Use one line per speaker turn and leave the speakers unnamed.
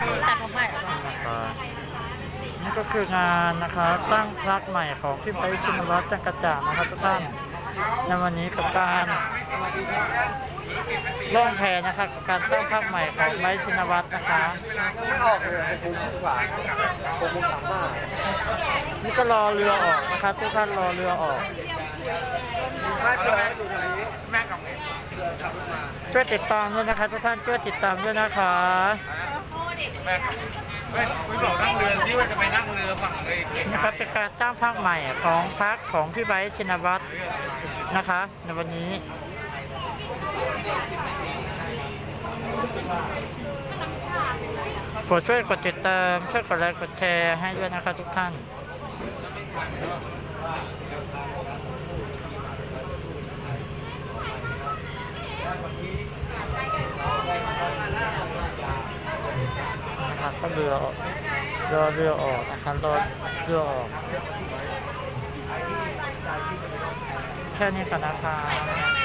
ตัดผมใหม่ออกมา
นะคะนี่ก็คืองานนะคะตั้งพลักใหม่ของพี่ไบร์ทชินวัตรจังกระจ่างนะครับทุกท่านในวันนี้กับการล่องแพนะคะกับการตั้งพลักใหม่ของไบร์ทชินวัตรนะคะ
ไม่ออกเลยหกโมงครึ่งกว่าหกโมงสามห้า
นี่ก็รอเรือออกนะคะทุกท่านรอเรือออก
ไม่เป็นดูทางนี้
แม่กับ
ช่วยติดตามด้วยนะคะทุกท่านช่วยติดตามด้วยนะคะ
แม่ไม่ไม่บอกนั่งเรือที่ว่าจะไปนั่งเรือฝั่งเกีย
นี่ครับเป็นการตั้งพลักใหม่ของพักของพี่ไบร์ทชินวัตรนะคะ ในวันนี้โปรดช่วยกดติดตามช่วยกดไลค์กดแชร์ให้ด้วยนะคะทุกท่าน นะครับ ก็เรือออกรอเรือออกอาคารรอเรือออกแค่นี้ก่อนนะคะ